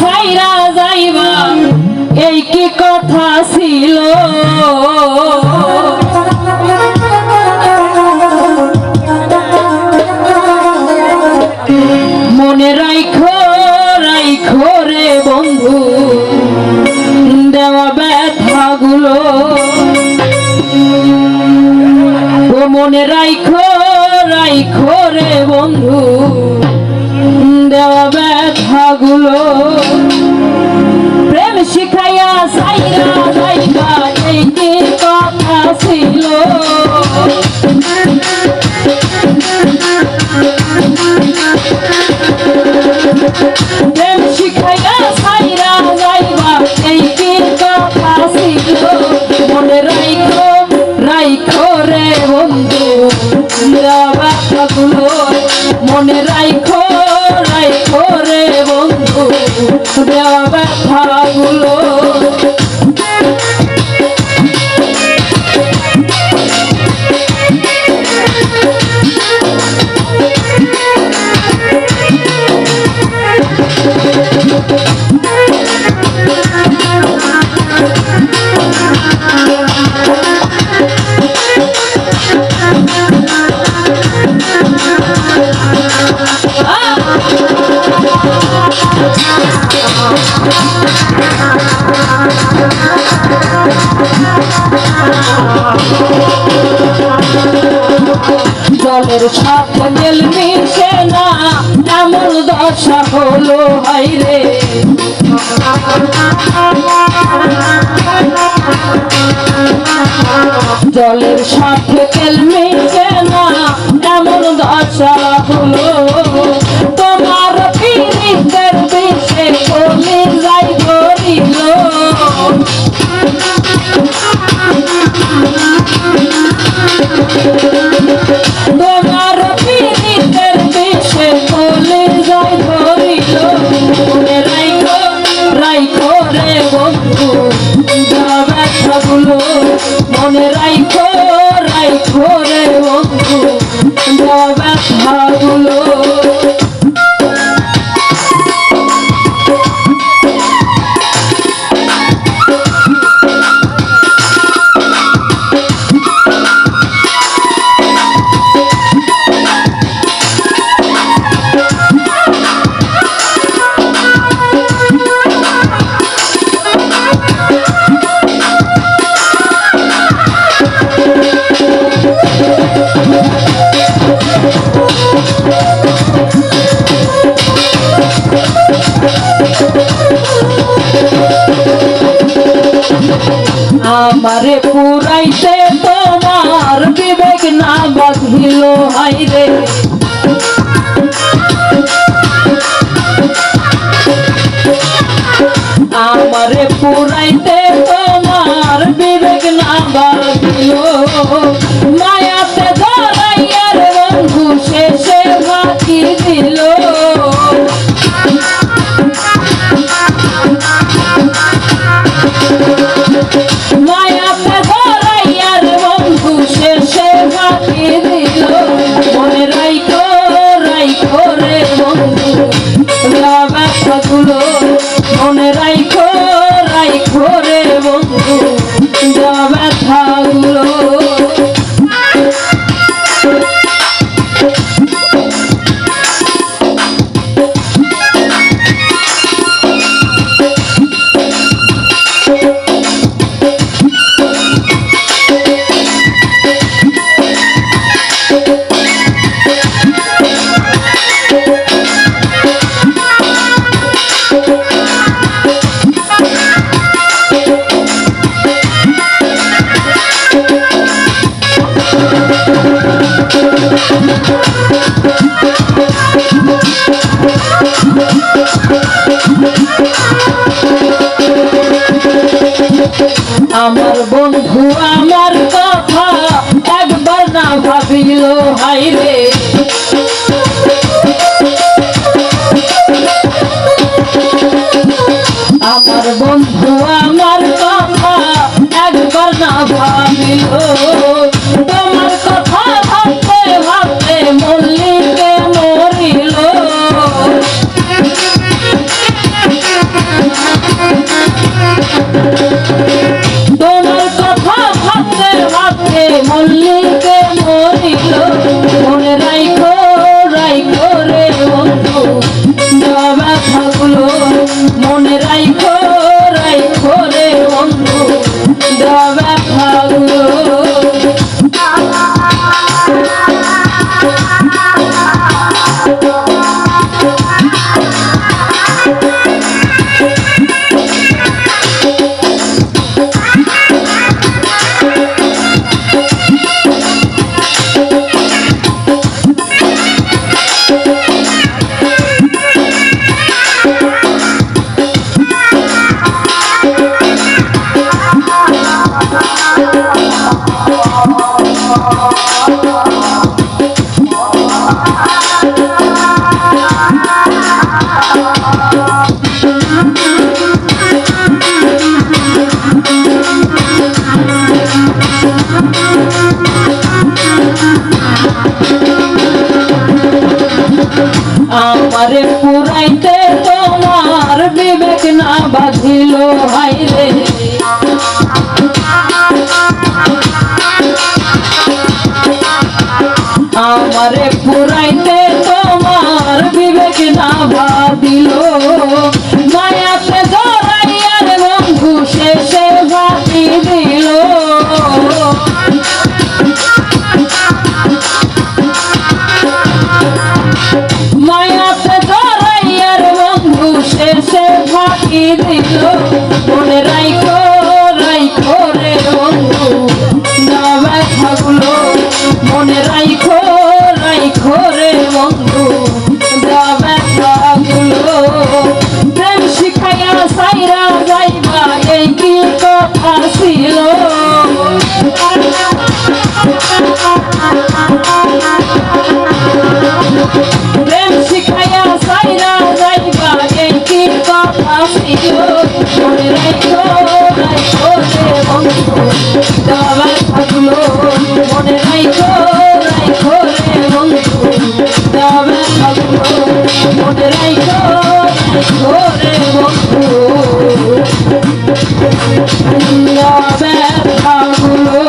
সাইরা যাইবা, এই কি কথা ছিল? মনে রাইখো রাইখো রে বন্ধু, দেওয়া ব্যথাগুলো। মনে রাইখো রাইখো রে বন্ধু, দেওয়া ব্যথাগুলো। জলের সাথে জল মিশে না এমন দশা হলো হাইরে জলের সাথে তেল মিশে না এমন দশা হলো পুরাইতে তোমার বিবেক না বাঁধিল হাইরে ব্যথাগুলো আমার বন্ধু আমার কথা একবার না ভাবিল হাইরে বাঁধিল হাইরে আমারে পুরাইতে তোমার বিবেক না ভাবিল শেষে ফাঁকি দিল। মনে রাইখো রাইখো রে বন্ধু। না ব্যথাগুলো মনে রাইখো রাইখো রে বন্ধু। না ব্যথাগুলো প্রেম শিখাইয়া সাইরা যাইবা, এই কথা ছিল? মনে রাইখো ঘরে বন্ধু। ব্যথাগুলো